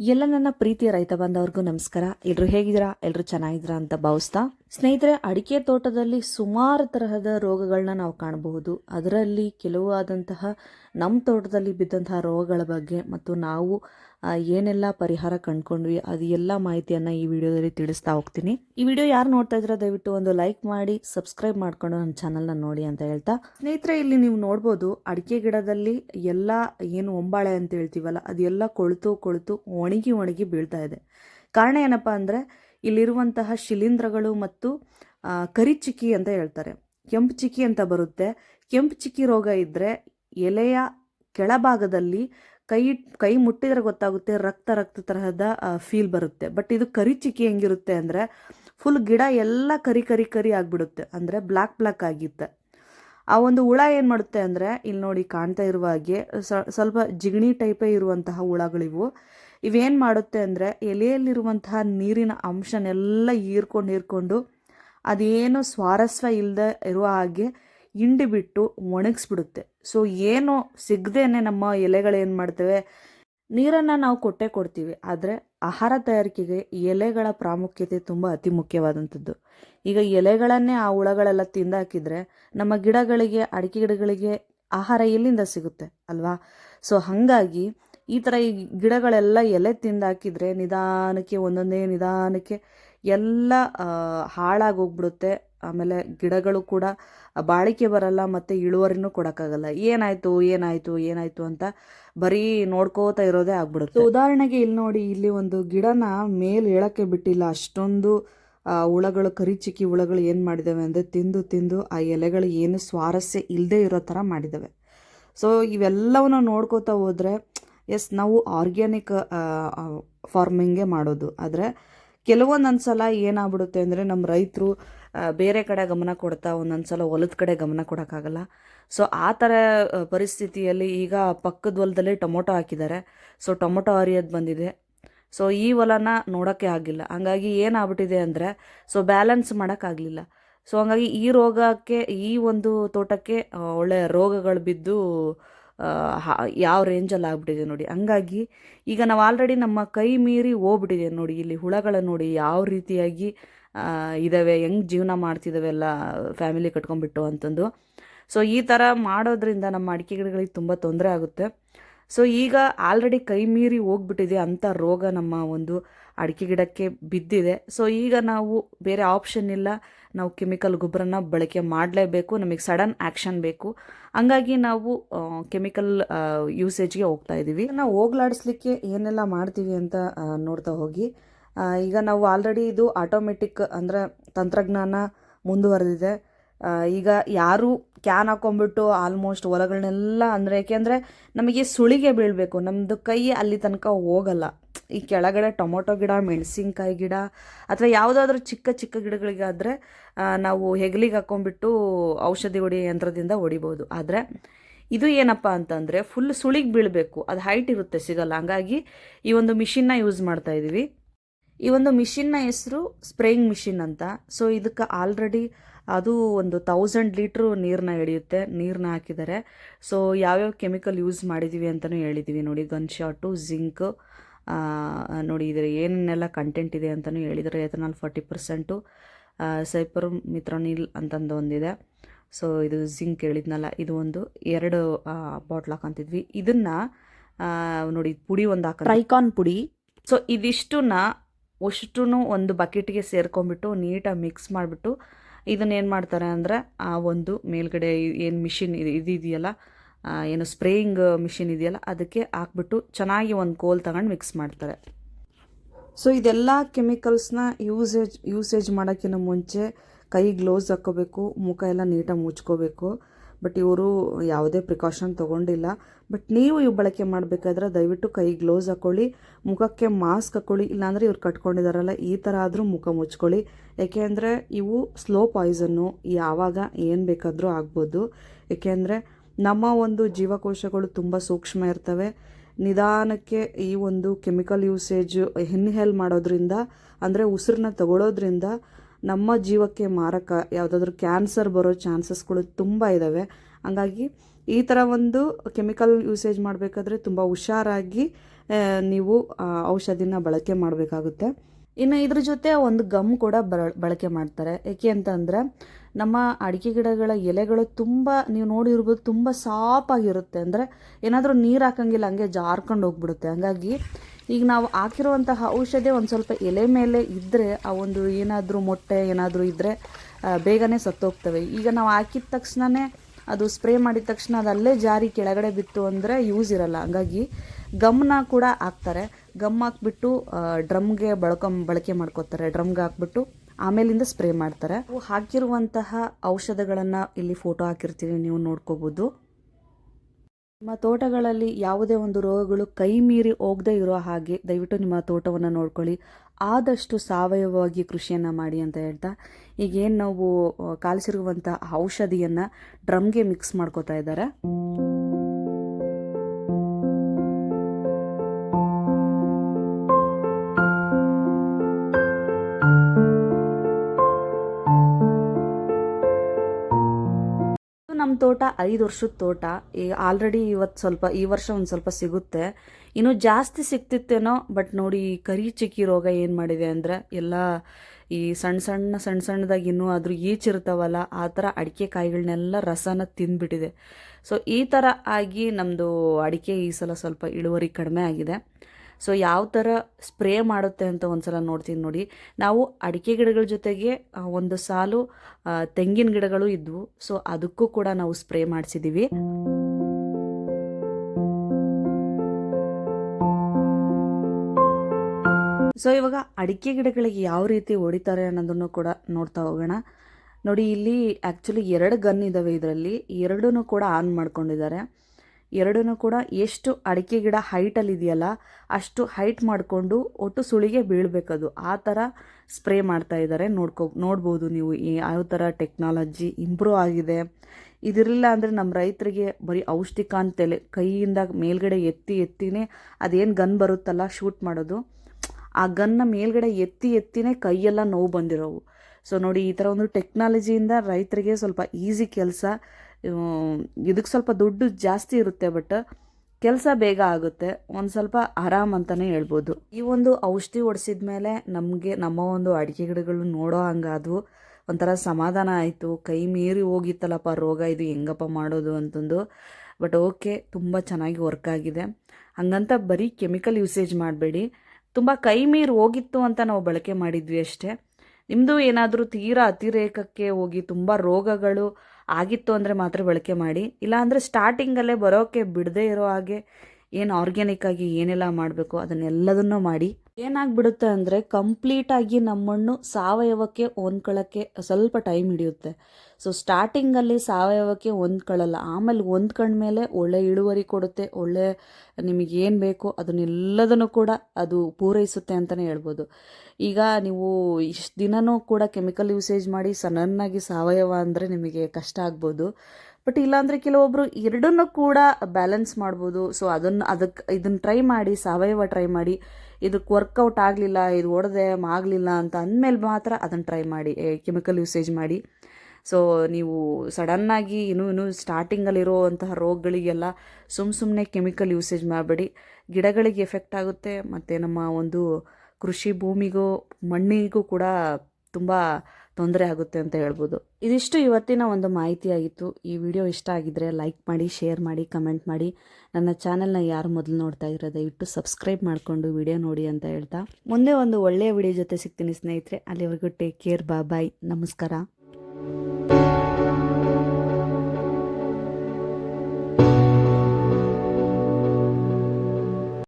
ಎಲ್ಲ ನನ್ನ ಪ್ರೀತಿಯ ರೈತ ಬಂದವ್ರಿಗೂ ನಮಸ್ಕಾರ. ಎಲ್ರು ಹೇಗಿದ್ದೀರಾ? ಎಲ್ರು ಚೆನ್ನಾಗಿದ್ದೀರಾ ಅಂತ ಭಾವಿಸ್ತಾ. ಸ್ನೇಹಿತರೆ, ಅಡಿಕೆ ತೋಟದಲ್ಲಿ ಸುಮಾರು ತರಹದ ರೋಗಗಳನ್ನ ನಾವು ಕಾಣಬಹುದು. ಅದರಲ್ಲಿ ಕೆಲವು ಆದಂತಹ ನಮ್ಮ ತೋಟದಲ್ಲಿ ಬಿದ್ದಂತಹ ರೋಗಗಳ ಬಗ್ಗೆ ಮತ್ತು ನಾವು ಏನೆಲ್ಲ ಪರಿಹಾರ ಕಂಡ್ಕೊಂಡ್ವಿ, ಅದು ಎಲ್ಲ ಮಾಹಿತಿಯನ್ನು ಈ ವಿಡಿಯೋದಲ್ಲಿ ತಿಳಿಸ್ತಾ ಹೋಗ್ತೀನಿ. ಈ ವಿಡಿಯೋ ಯಾರು ನೋಡ್ತಾ ಇದ್ರೆ ದಯವಿಟ್ಟು ಒಂದು ಲೈಕ್ ಮಾಡಿ, ಸಬ್ಸ್ಕ್ರೈಬ್ ಮಾಡ್ಕೊಂಡು ನನ್ನ ಚಾನಲ್ನ ನೋಡಿ ಅಂತ ಹೇಳ್ತಾ. ಸ್ನೇಹಿತರೆ, ಇಲ್ಲಿ ನೀವು ನೋಡ್ಬೋದು, ಅಡಿಕೆ ಗಿಡದಲ್ಲಿ ಎಲ್ಲ ಏನು ಒಂಬಾಳೆ ಅಂತ ಹೇಳ್ತೀವಲ್ಲ, ಅದೆಲ್ಲ ಕೊಳ್ತು ಕೊಳ್ತು ಒಣಗಿ ಒಣಗಿ ಬೀಳ್ತಾ ಇದೆ. ಕಾರಣ ಏನಪ್ಪ ಅಂದರೆ, ಇಲ್ಲಿರುವಂತಹ ಶಿಲೀಂಧ್ರಗಳು ಮತ್ತು ಕರಿಚಿಕ್ಕಿ ಅಂತ ಹೇಳ್ತಾರೆ. ಕೆಂಪು ಚಿಕ್ಕಿ ಅಂತ ಬರುತ್ತೆ. ಕೆಂಪು ಚಿಕ್ಕಿ ರೋಗ ಇದ್ದರೆ ಎಲೆಯ ಕೆಳಭಾಗದಲ್ಲಿ ಕೈ ಕೈ ಮುಟ್ಟಿದ್ರೆ ಗೊತ್ತಾಗುತ್ತೆ ರಕ್ತ ರಕ್ತ ತರಹದ ಫೀಲ್ ಬರುತ್ತೆ. ಬಟ್ ಇದು ಕರಿಚಿಕ್ಕಿ ಹೆಂಗಿರುತ್ತೆ ಅಂದರೆ ಫುಲ್ ಗಿಡ ಎಲ್ಲ ಕರಿ ಕರಿ ಕರಿ ಆಗಿಬಿಡುತ್ತೆ. ಅಂದರೆ ಬ್ಲ್ಯಾಕ್ ಬ್ಲ್ಯಾಕ್ ಆಗಿತ್ತೆ ಆ ಒಂದು ಹುಳ ಏನು ಮಾಡುತ್ತೆ ಅಂದರೆ ಇಲ್ಲಿ ನೋಡಿ ಕಾಣ್ತಾ ಇರುವ ಹಾಗೆ ಸ್ವಲ್ಪ ಜಿಗಣಿ ಟೈಪೇ ಇರುವಂತಹ ಹುಳಗಳಿವು. ಇವೇನು ಮಾಡುತ್ತೆ ಅಂದರೆ ಎಲೆಯಲ್ಲಿರುವಂತಹ ನೀರಿನ ಅಂಶನೆಲ್ಲ ಹೀರ್ಕೊಂಡು ಹೀರ್ಕೊಂಡು ಅದೇನು ಸ್ವಾರಸ್ಯ ಇಲ್ಲದೆ ಇರುವ ಹಾಗೆ ಹಿಂಡಿ ಬಿಟ್ಟು ಒಣಗಿಸ್ಬಿಡುತ್ತೆ. ಸೊ ಏನು ಸಿಗದೇನೆ ನಮ್ಮ ಎಲೆಗಳು ಏನು ಮಾಡ್ತೇವೆ? ನೀರನ್ನು ನಾವು ಕೊಟ್ಟೆ ಕೊಡ್ತೀವಿ. ಆದರೆ ಆಹಾರ ತಯಾರಿಕೆಗೆ ಎಲೆಗಳ ಪ್ರಾಮುಖ್ಯತೆ ತುಂಬ ಅತಿ ಮುಖ್ಯವಾದಂಥದ್ದು. ಈಗ ಎಲೆಗಳನ್ನೇ ಆ ಹುಳಗಳೆಲ್ಲ ತಿಂದಾಕಿದರೆ ನಮ್ಮ ಗಿಡಗಳಿಗೆ, ಅಡಿಕೆ ಗಿಡಗಳಿಗೆ ಆಹಾರ ಎಲ್ಲಿಂದ ಸಿಗುತ್ತೆ ಅಲ್ವಾ? ಸೊ ಹಾಗಾಗಿ ಈ ಥರ ಈ ಗಿಡಗಳೆಲ್ಲ ಎಲೆ ತಿಂದಾಕಿದ್ರೆ ನಿಧಾನಕ್ಕೆ, ಒಂದೊಂದೇ ನಿಧಾನಕ್ಕೆ ಎಲ್ಲ ಹಾಳಾಗೋಗ್ಬಿಡುತ್ತೆ. ಆಮೇಲೆ ಗಿಡಗಳು ಕೂಡ ಬಾಳಿಕೆ ಬರಲ್ಲ ಮತ್ತು ಇಳುವರಿನೂ ಕೊಡೋಕ್ಕಾಗಲ್ಲ. ಏನಾಯಿತು ಏನಾಯಿತು ಏನಾಯಿತು ಅಂತ ಬರೀ ನೋಡ್ಕೋತಾ ಇರೋದೇ ಆಗ್ಬಿಡುತ್ತೆ. ಉದಾಹರಣೆಗೆ ಇಲ್ಲಿ ನೋಡಿ, ಇಲ್ಲಿ ಒಂದು ಗಿಡನ ಮೇಲೆ ಹೇಳೋಕ್ಕೆ ಬಿಟ್ಟಿಲ್ಲ. ಅಷ್ಟೊಂದು ಹುಳಗಳು, ಕರಿಚಿಕ್ಕಿ ಹುಳಗಳು ಏನು ಮಾಡಿದ್ದಾವೆ ಅಂದರೆ ತಿಂದು ತಿಂದು ಆ ಎಲೆಗಳು ಏನು ಸ್ವಾರಸ್ಯ ಇಲ್ಲದೆ ಇರೋ ಥರ ಮಾಡಿದ್ದಾವೆ ಸೊ ಇವೆಲ್ಲವನ್ನು ನೋಡ್ಕೋತಾ ಹೋದರೆ ಎಸ್ ನಾವು ಆರ್ಗ್ಯಾನಿಕ್ ಫಾರ್ಮಿಂಗೇ ಮಾಡೋದು. ಆದರೆ ಕೆಲವೊಂದೊಂದು ಏನಾಗ್ಬಿಡುತ್ತೆ ಅಂದರೆ ನಮ್ಮ ರೈತರು ಬೇರೆ ಕಡೆ ಗಮನ ಕೊಡ್ತಾ ಒಂದೊಂದು ಸಲ ಹೊಲದ ಕಡೆ ಗಮನ ಕೊಡೋಕ್ಕಾಗಲ್ಲ. ಸೊ ಆ ಥರ ಪರಿಸ್ಥಿತಿಯಲ್ಲಿ ಈಗ ಪಕ್ಕದ ಹೊಲದಲ್ಲಿ ಟೊಮೊಟೊ ಹಾಕಿದ್ದಾರೆ. ಸೊ ಟೊಮೊಟೊ ಹರಿಯೋದು ಬಂದಿದೆ. ಸೊ ಈ ಹೊಲನ ನೋಡೋಕ್ಕೆ ಆಗಿಲ್ಲ. ಹಂಗಾಗಿ ಏನಾಗ್ಬಿಟ್ಟಿದೆ ಅಂದರೆ ಸೊ ಬ್ಯಾಲೆನ್ಸ್ ಮಾಡೋಕ್ಕಾಗಲಿಲ್ಲ ಸೊ ಹಂಗಾಗಿ ಈ ರೋಗಕ್ಕೆ, ಈ ಒಂದು ತೋಟಕ್ಕೆ ಒಳ್ಳೆಯ ಒಳ್ಳೆ ರೋಗಗಳು ಬಿದ್ದು ಯಾವ ರೇಂಜಲ್ಲಿ ಆಗ್ಬಿಟ್ಟಿದೆ ನೋಡಿ. ಹಂಗಾಗಿ ಈಗ ನಾವು ಆಲ್ರೆಡಿ ನಮ್ಮ ಕೈ ಮೀರಿ ಹೋಗ್ಬಿಟ್ಟಿದೆ ನೋಡಿ. ಇಲ್ಲಿ ಹುಳಗಳ ನೋಡಿ ಯಾವ ರೀತಿಯಾಗಿ ಇದ್ದಾವೆ ಹೆಂಗೆ ಜೀವನ ಮಾಡ್ತಿದ್ದಾವೆ ಎಲ್ಲ ಫ್ಯಾಮಿಲಿ ಕಟ್ಕೊಂಡ್ಬಿಟ್ಟು ಅಂತಂದು. ಸೊ ಈ ಥರ ಮಾಡೋದ್ರಿಂದ ನಮ್ಮ ಅಡಿಕೆ ಗಿಡಗಳಿಗೆ ತುಂಬ ತೊಂದರೆ ಆಗುತ್ತೆ. ಸೊ ಈಗ ಆಲ್ರೆಡಿ ಕೈ ಮೀರಿ ಹೋಗ್ಬಿಟ್ಟಿದೆ ಅಂಥ ರೋಗ ನಮ್ಮ ಒಂದು ಅಡಿಕೆ ಗಿಡಕ್ಕೆ ಬಿದ್ದಿದೆ. ಸೊ ಈಗ ನಾವು ಬೇರೆ ಆಪ್ಷನ್ ಇಲ್ಲ. ನಾವು ಕೆಮಿಕಲ್ ಗೊಬ್ಬರನ ಬಳಕೆ ಮಾಡಲೇಬೇಕು, ನಮಗೆ ಸಡನ್ ಆ್ಯಕ್ಷನ್ ಬೇಕು. ಹಂಗಾಗಿ ನಾವು ಕೆಮಿಕಲ್ ಯೂಸೇಜ್ಗೆ ಹೋಗ್ತಾ ಇದ್ದೀವಿ ನಾವು ಹೋಗ್ಲಾಡಿಸ್ಲಿಕ್ಕೆ ಏನೆಲ್ಲ ಮಾಡ್ತೀವಿ ಅಂತ ನೋಡ್ತಾ ಹೋಗಿ. ಈಗ ನಾವು ಆಲ್ರೆಡಿ ಇದು ಆಟೋಮೆಟಿಕ್ ಅಂದರೆ ತಂತ್ರಜ್ಞಾನ ಮುಂದುವರೆದಿದೆ. ಈಗ ಯಾರು ಕ್ಯಾನ್ ಹಾಕೊಂಡ್ಬಿಟ್ಟು ಆಲ್ಮೋಸ್ಟ್ ಹೊಲಗಳನ್ನೆಲ್ಲ ಅಂದರೆ ಯಾಕೆಂದರೆ ನಮಗೆ ಸುಳಿಗೆ ಬೀಳಬೇಕು. ನಮ್ಮದು ಕೈ ಅಲ್ಲಿ ತನಕ ಹೋಗಲ್ಲ. ಈ ಕೆಳಗಡೆ ಟೊಮೊಟೊ ಗಿಡ, ಮೆಣಸಿನ್ಕಾಯಿ ಗಿಡ, ಅಥವಾ ಯಾವುದಾದ್ರೂ ಚಿಕ್ಕ ಚಿಕ್ಕ ಗಿಡಗಳಿಗಾದರೆ ನಾವು ಹೆಗಲಿಗೆ ಹಾಕೊಂಡ್ಬಿಟ್ಟು ಔಷಧಿ ಹೊಡಿ ಯಂತ್ರದಿಂದ ಹೊಡಿಬೋದು. ಆದರೆ ಇದು ಏನಪ್ಪ ಅಂತಂದರೆ ಫುಲ್ ಸುಳಿಗೆ ಬೀಳಬೇಕು. ಅದು ಹೈಟ್ ಇರುತ್ತೆ, ಸಿಗಲ್ಲ. ಹಂಗಾಗಿ ಈ ಒಂದು ಮಿಷಿನ್ನ ಯೂಸ್ ಮಾಡ್ತಾ ಇದ್ದೀವಿ ಈ ಒಂದು ಮಿಷಿನ್ನ ಹೆಸರು ಸ್ಪ್ರೇಯಿಂಗ್ ಮಿಷಿನ್ ಅಂತ. ಸೊ ಇದಕ್ಕೆ ಆಲ್ರೆಡಿ ಅದು ಒಂದು ತೌಸಂಡ್ ಲೀಟ್ರು ನೀರನ್ನ ಎಳೆಯುತ್ತೆ. ನೀರನ್ನ ಹಾಕಿದ್ದಾರೆ. ಸೊ ಯಾವ್ಯಾವ ಕೆಮಿಕಲ್ ಯೂಸ್ ಮಾಡಿದ್ದೀವಿ ಅಂತಲೂ ಹೇಳಿದ್ದೀವಿ ನೋಡಿ. ಗನ್ ಶಾಟು ಜಿಂಕ್ ನೋಡಿ ಇದರ ಏನೇನೆಲ್ಲ ಕಂಟೆಂಟ್ ಇದೆ ಅಂತಲೂ ಹೇಳಿದರೆ ಎಥನಾಲ್ ಫಾರ್ಟಿ ಪರ್ಸೆಂಟು ಸೈಪರ್ ಮಿತ್ರನಿಲ್ ಅಂತಂದು ಒಂದಿದೆ. ಸೊ ಇದು ಜಿಂಕ್ ಹೇಳಿದ್ನಲ್ಲ ಇದು ಒಂದು ಎರಡು ಬಾಟ್ಲ್ ಹಾಕೊಂತಿದ್ವಿ. ಇದನ್ನು ನೋಡಿ ಪುಡಿ ಒಂದು ಹಾಕ ಟ್ರೈಕಾನ್ ಪುಡಿ. ಸೊ ಇದಿಷ್ಟನ್ನ ಅಷ್ಟು ಒಂದು ಬಕೆಟ್ಗೆ ಸೇರ್ಕೊಂಡ್ಬಿಟ್ಟು ನೀಟಾಗಿ ಮಿಕ್ಸ್ ಮಾಡಿಬಿಟ್ಟು ಇದನ್ನೇನು ಮಾಡ್ತಾರೆ ಅಂದರೆ ಆ ಒಂದು ಮೇಲ್ಗಡೆ ಏನು ಮಿಷಿನ್ ಇದು ಇದೆಯಲ್ಲ ಏನು ಸ್ಪ್ರೇಯಿಂಗ್ ಮಿಷಿನ್ ಇದೆಯಲ್ಲ, ಅದಕ್ಕೆ ಹಾಕ್ಬಿಟ್ಟು ಚೆನ್ನಾಗಿ ಒಂದು ಕೋಲ್ ತಗೊಂಡು ಮಿಕ್ಸ್ ಮಾಡ್ತಾರೆ. ಸೊ ಇದೆಲ್ಲ ಕೆಮಿಕಲ್ಸ್ನ ಯೂಸೇಜ್ ಯೂಸೇಜ್ ಮಾಡೋಕ್ಕಿಂತ ಮುಂಚೆ ಕೈ ಗ್ಲೋಸ್ ಹಾಕ್ಕೋಬೇಕು, ಮುಖ ಎಲ್ಲ ನೀಟಾಗಿ ಮುಚ್ಕೋಬೇಕು. ಬಟ್ ಇವರು ಯಾವುದೇ ಪ್ರಿಕಾಷನ್ ತೊಗೊಂಡಿಲ್ಲ. ಬಟ್ ನೀವು ಇವು ಬಳಕೆ ಮಾಡಬೇಕಾದ್ರೆ ದಯವಿಟ್ಟು ಕೈ ಗ್ಲೋಸ್ ಹಾಕ್ಕೊಳ್ಳಿ ಮುಖಕ್ಕೆ ಮಾಸ್ಕ್ ಹಾಕ್ಕೊಳ್ಳಿ ಇಲ್ಲಾಂದರೆ ಇವ್ರು ಕಟ್ಕೊಂಡಿದ್ದಾರಲ್ಲ ಈ ಥರ ಆದರೂ ಮುಖ ಮುಚ್ಕೊಳ್ಳಿ. ಏಕೆಂದರೆ ಇವು ಸ್ಲೋ ಪಾಯ್ಸನ್ನು ಯಾವಾಗ ಏನು ಬೇಕಾದರೂ ಆಗ್ಬೋದು. ಏಕೆಂದರೆ ನಮ್ಮ ಒಂದು ಜೀವಕೋಶಗಳು ತುಂಬ ಸೂಕ್ಷ್ಮ ಇರ್ತವೆ. ನಿಧಾನಕ್ಕೆ ಈ ಒಂದು ಕೆಮಿಕಲ್ ಯೂಸೇಜ್ ಇನ್ಹೇಲ್ ಮಾಡೋದ್ರಿಂದ, ಅಂದರೆ ಉಸಿರನ್ನ ತಗೊಳ್ಳೋದ್ರಿಂದ ನಮ್ಮ ಜೀವಕ್ಕೆ ಮಾರಕ, ಯಾವುದಾದ್ರೂ ಕ್ಯಾನ್ಸರ್ ಬರೋ ಚಾನ್ಸಸ್ಗಳು ತುಂಬ ಇದ್ದಾವೆ ಹಂಗಾಗಿ ಈ ಥರ ಒಂದು ಕೆಮಿಕಲ್ ಯೂಸೇಜ್ ಮಾಡಬೇಕಾದ್ರೆ ತುಂಬ ಹುಷಾರಾಗಿ ನೀವು ಔಷಧಿನ ಬಳಕೆ ಮಾಡಬೇಕಾಗುತ್ತೆ. ಇನ್ನು ಇದ್ರ ಜೊತೆ ಒಂದು ಗಮ್ ಕೂಡ ಬಳ- ಬಳಕೆ ಮಾಡ್ತಾರೆ. ಏಕೆ ಅಂತಂದರೆ ನಮ್ಮ ಅಡಿಕೆ ಗಿಡಗಳ ಎಲೆಗಳು ತುಂಬ, ನೀವು ನೋಡಿರ್ಬೋದು ತುಂಬ ಸಾಪಾಗಿರುತ್ತೆ ಅಂದರೆ ಏನಾದರೂ ನೀರು ಹಾಕಂಗಿಲ್ಲ, ಹಂಗೆ ಜಾರ್ಕೊಂಡು ಹೋಗ್ಬಿಡುತ್ತೆ. ಹಂಗಾಗಿ ಈಗ ನಾವು ಹಾಕಿರುವಂತಹ ಔಷಧಿ ಒಂದು ಸ್ವಲ್ಪ ಎಲೆ ಮೇಲೆ ಇದ್ದರೆ ಆ ಒಂದು ಏನಾದರೂ ಮೊಟ್ಟೆ ಏನಾದರೂ ಇದ್ದರೆ ಬೇಗನೆ ಸತ್ತೋಗ್ತವೆ. ಈಗ ನಾವು ಹಾಕಿದ ತಕ್ಷಣವೇ ಅದು ಸ್ಪ್ರೇ ಮಾಡಿದ ತಕ್ಷಣ ಅದಲ್ಲೇ ಜಾರಿ ಕೆಳಗಡೆ ಬಿತ್ತು ಅಂದರೆ ಯೂಸ್ ಇರಲ್ಲ. ಹಂಗಾಗಿ ಗಮ್ನ ಕೂಡ ಹಾಕ್ತಾರೆ. ಗಮ್ ಹಾಕ್ಬಿಟ್ಟು ಡ್ರಮ್ಗೆ ಬಳಕ, ಬಳಕೆ ಮಾಡ್ಕೋತಾರೆ. ಡ್ರಮ್ಗೆ ಹಾಕ್ಬಿಟ್ಟು ಆಮೇಲಿಂದ ಸ್ಪ್ರೇ ಮಾಡ್ತಾರೆ. ಹಾಕಿರುವಂತಹ ಔಷಧಗಳನ್ನು ಇಲ್ಲಿ ಫೋಟೋ ಹಾಕಿರ್ತೀವಿ ನೀವು ನೋಡ್ಕೋಬೋದು. ನಿಮ್ಮ ತೋಟಗಳಲ್ಲಿ ಯಾವುದೇ ಒಂದು ರೋಗಗಳು ಕೈ ಮೀರಿ ಹೋಗದೆ ಇರೋ ಹಾಗೆ ದಯವಿಟ್ಟು ನಿಮ್ಮ ತೋಟವನ್ನು ನೋಡ್ಕೊಳ್ಳಿ. ಆದಷ್ಟು ಸಾವಯವವಾಗಿ ಕೃಷಿಯನ್ನು ಮಾಡಿ ಅಂತ ಹೇಳ್ತಾ ಈಗೇನು ನಾವು ಕಾಲಿಸಿರುವಂಥ ಔಷಧಿಯನ್ನು ಡ್ರಮ್ಗೆ ಮಿಕ್ಸ್ ಮಾಡ್ಕೋತಾ ಇದ್ದಾರೆ. ತೋಟ, ಐದು ವರ್ಷದ ತೋಟ, ಈ ಆಲ್ರೆಡಿ ಇವತ್ತು ಸ್ವಲ್ಪ, ಈ ವರ್ಷ ಒಂದು ಸ್ವಲ್ಪ ಸಿಗುತ್ತೆ. ಇನ್ನು ಜಾಸ್ತಿ ಸಿಕ್ತಿತ್ತೇನೋ, ಬಟ್ ನೋಡಿ ಈ ಕರಿ ಚಿಕ್ಕಿ ರೋಗ ಏನು ಮಾಡಿದೆ ಅಂದರೆ, ಎಲ್ಲ ಈ ಸಣ್ಣ ಸಣ್ಣ ಸಣ್ಣ ಸಣ್ಣದಾಗಿ ಇನ್ನೂ ಆದರೂ ಈಚಿರ್ತಾವಲ್ಲ ಆ ಥರ ಅಡಿಕೆ ಕಾಯಿಗಳನ್ನೆಲ್ಲ ರಸನ ತಿಂದುಬಿಟ್ಟಿದೆ. ಸೊ ಈ ಥರ ಆಗಿ ನಮ್ಮದು ಅಡಿಕೆ ಈ ಸಲ ಸ್ವಲ್ಪ ಇಳುವರಿ ಕಡಿಮೆ ಆಗಿದೆ. ಸೊ ಯಾವ ಥರ ಸ್ಪ್ರೇ ಮಾಡುತ್ತೆ ಅಂತ ಒಂದ್ಸಲ ನೋಡ್ತೀನಿ ನೋಡಿ. ನಾವು ಅಡಿಕೆ ಗಿಡಗಳ ಜೊತೆಗೆ ಒಂದು ಸಾಲು ತೆಂಗಿನ ಗಿಡಗಳು ಇದ್ವು. ಸೊ ಅದಕ್ಕೂ ಕೂಡ ನಾವು ಸ್ಪ್ರೇ ಮಾಡಿಸಿದ್ದೀವಿ ಸೊ ಇವಾಗ ಅಡಿಕೆ ಗಿಡಗಳಿಗೆ ಯಾವ ರೀತಿ ಹೊಡಿತಾರೆ ಅನ್ನೋದನ್ನು ಕೂಡ ನೋಡ್ತಾ ಹೋಗೋಣ. ನೋಡಿ, ಇಲ್ಲಿ ಆ್ಯಕ್ಚುಲಿ ಎರಡು ಗನ್ ಇದ್ದಾವೆ ಇದರಲ್ಲಿ. ಎರಡೂ ಕೂಡ ಆನ್ ಮಾಡ್ಕೊಂಡಿದ್ದಾರೆ. ಎರಡೂ ಕೂಡ ಎಷ್ಟು ಅಡಿಕೆ ಗಿಡ ಹೈಟಲ್ಲಿ ಇದೆಯಲ್ಲ, ಅಷ್ಟು ಹೈಟ್ ಮಾಡಿಕೊಂಡು ಒಟ್ಟು ಸುಳಿಗೆ ಬೀಳಬೇಕದು. ಆ ಥರ ಸ್ಪ್ರೇ ಮಾಡ್ತಾ ಇದ್ದಾರೆ ನೋಡ್ಕೊ ನೋಡ್ಬೋದು ನೀವು ಯಾವ ಥರ ಟೆಕ್ನಾಲಜಿ ಇಂಪ್ರೂವ್ ಆಗಿದೆ. ಇದಿರಲಿಲ್ಲ ಅಂದರೆ ನಮ್ಮ ರೈತರಿಗೆ ಬರೀ ಔಷಧಿ ಕಾಣ್ತೇಲೆ ಕೈಯಿಂದ ಮೇಲ್ಗಡೆ ಎತ್ತಿ ಎತ್ತಿನೇ ಅದೇನು ಗನ್ ಬರುತ್ತಲ್ಲ ಶೂಟ್ ಮಾಡೋದು. ಆ ಗನ್ನ ಮೇಲ್ಗಡೆ ಎತ್ತಿ ಎತ್ತಿನೇ ಕೈಯೆಲ್ಲ ನೋವು ಬಂದಿರೋವು. ಸೊ ನೋಡಿ ಈ ಥರ ಒಂದು ಟೆಕ್ನಾಲಜಿಯಿಂದ ರೈತರಿಗೆ ಸ್ವಲ್ಪ ಈಸಿ ಕೆಲಸ. ಇದಕ್ಕೆ ಸ್ವಲ್ಪ ದುಡ್ಡು ಜಾಸ್ತಿ ಇರುತ್ತೆ ಬಟ್ ಕೆಲಸ ಬೇಗ ಆಗುತ್ತೆ. ಒಂದು ಸ್ವಲ್ಪ ಆರಾಮ್ ಅಂತಲೇ ಹೇಳ್ಬೋದು. ಈ ಒಂದು ಔಷಧಿ ಹೊಡ್ಸಿದ ಮೇಲೆ ನಮಗೆ, ನಮ್ಮ ಒಂದು ಅಡಿಕೆ ಗಿಡಗಳು ನೋಡೋ ಹಂಗಾದವು. ಒಂಥರ ಸಮಾಧಾನ ಆಯಿತು. ಕೈ ಮೀರಿ ಹೋಗಿತ್ತಲ್ಲಪ್ಪ, ರೋಗ ಇದು ಹೆಂಗಪ್ಪ ಮಾಡೋದು ಅಂತಂದು. ಬಟ್ ಓಕೆ ತುಂಬ ಚೆನ್ನಾಗಿ ವರ್ಕ್ ಆಗಿದೆ. ಹಂಗಂತ ಬರೀ ಕೆಮಿಕಲ್ ಯೂಸೇಜ್ ಮಾಡಬೇಡಿ. ತುಂಬ ಕೈ ಮೀರಿ ಹೋಗಿತ್ತು ಅಂತ ನಾವು ಬಳಕೆ ಮಾಡಿದ್ವಿ ಅಷ್ಟೇ. ನಿಮ್ಮದು ಏನಾದರೂ ತೀರಾ ಅತಿರೇಕಕ್ಕೆ ಹೋಗಿ ತುಂಬ ರೋಗಗಳು ಆಗಿತ್ತು ಅಂದರೆ ಮಾತ್ರ ಬಳಕೆ ಮಾಡಿ. ಇಲ್ಲಾಂದರೆ ಸ್ಟಾರ್ಟಿಂಗಲ್ಲೇ ಬರೋಕ್ಕೆ ಬಿಡದೇ ಇರೋ ಹಾಗೆ ಏನು ಆರ್ಗ್ಯಾನಿಕ್ಕಾಗಿ ಏನೆಲ್ಲ ಮಾಡಬೇಕು ಅದನ್ನೆಲ್ಲದನ್ನೂ ಮಾಡಿ ಏನಾಗ್ಬಿಡುತ್ತೆ ಅಂದರೆ ಕಂಪ್ಲೀಟಾಗಿ ನಮ್ಮಣ್ಣು ಸಾವಯವಕ್ಕೆ ಹೊಂದ್ಕೊಳ್ಳೋಕ್ಕೆ ಸ್ವಲ್ಪ ಟೈಮ್ ಹಿಡಿಯುತ್ತೆ. ಸೊ ಸ್ಟಾರ್ಟಿಂಗಲ್ಲಿ ಸಾವಯವಕ್ಕೆ ಹೊಂದ್ಕೊಳ್ಳಲ್ಲ ಆಮೇಲೆ ಹೊಂದ್ಕೊಂಡ್ಮೇಲೆ ಒಳ್ಳೆ ಇಳುವರಿ ಕೊಡುತ್ತೆ, ಒಳ್ಳೆ ನಿಮಗೆ ಏನು ಬೇಕೋ ಅದನ್ನೆಲ್ಲದನ್ನು ಕೂಡ ಅದು ಪೂರೈಸುತ್ತೆ ಅಂತಲೇ ಹೇಳ್ಬೋದು. ಈಗ ನೀವು ಇಷ್ಟು ದಿನನೂ ಕೂಡ ಕೆಮಿಕಲ್ ಯೂಸೇಜ್ ಮಾಡಿ ಸಡನ್ನಾಗಿ ಸಾವಯವ ಅಂದರೆ ನಿಮಗೆ ಕಷ್ಟ ಆಗ್ಬೋದು. ಬಟ್ ಇಲ್ಲಾಂದರೆ ಕೆಲವೊಬ್ಬರು ಎರಡನ್ನೂ ಕೂಡ ಬ್ಯಾಲೆನ್ಸ್ ಮಾಡ್ಬೋದು. ಸೊ ಅದನ್ನು ಅದಕ್ಕೆ ಇದನ್ನು ಟ್ರೈ ಮಾಡಿ, ಸಾವಯವ ಟ್ರೈ ಮಾಡಿ ಇದಕ್ಕೆ ವರ್ಕೌಟ್ ಆಗಲಿಲ್ಲ, ಇದು ಹೊಡೆದೆ ಆಗಲಿಲ್ಲ ಅಂತ ಅಂದಮೇಲೆ ಮಾತ್ರ ಅದನ್ನು ಟ್ರೈ ಮಾಡಿ ಕೆಮಿಕಲ್ ಯೂಸೇಜ್ ಮಾಡಿ. ಸೊ ನೀವು ಸಡನ್ನಾಗಿ ಇನ್ನೂ ಇನ್ನೂ ಸ್ಟಾರ್ಟಿಂಗಲ್ಲಿರುವಂತಹ ರೋಗಗಳಿಗೆಲ್ಲ ಸುಮ್ಮ ಸುಮ್ಮನೆ ಕೆಮಿಕಲ್ ಯೂಸೇಜ್ ಮಾಡಬೇಡಿ. ಗಿಡಗಳಿಗೆ ಎಫೆಕ್ಟ್ ಆಗುತ್ತೆ, ಮತ್ತು ನಮ್ಮ ಒಂದು ಕೃಷಿ ಭೂಮಿಗೂ, ಮಣ್ಣಿಗೂ ಕೂಡ ತುಂಬ ತೊಂದರೆ ಆಗುತ್ತೆ ಅಂತ ಹೇಳ್ಬೋದು. ಇದಿಷ್ಟು ಇವತ್ತಿನ ಒಂದು ಮಾಹಿತಿಯಾಗಿತ್ತು ಈ ವಿಡಿಯೋ ಇಷ್ಟ ಆಗಿದ್ರೆ ಲೈಕ್ ಮಾಡಿ, ಶೇರ್ ಮಾಡಿ, ಕಮೆಂಟ್ ಮಾಡಿ. ನನ್ನ ಚಾನೆಲ್ನ ಯಾರು ಮೊದಲು ನೋಡ್ತಾ ಇರೋ ದಯವಿಟ್ಟು ಸಬ್ಸ್ಕ್ರೈಬ್ ಮಾಡಿಕೊಂಡು ವಿಡಿಯೋ ನೋಡಿ ಅಂತ ಹೇಳ್ತಾ. ಮುಂದೆ ಒಂದು ಒಳ್ಳೆಯ ವಿಡಿಯೋ ಜೊತೆ ಸಿಗ್ತೀನಿ ಸ್ನೇಹಿತರೆ. ಅಲ್ಲಿವರೆಗೂ ಟೇಕ್ ಕೇರ್ ಬಾ ಬಾಯ್. ನಮಸ್ಕಾರ.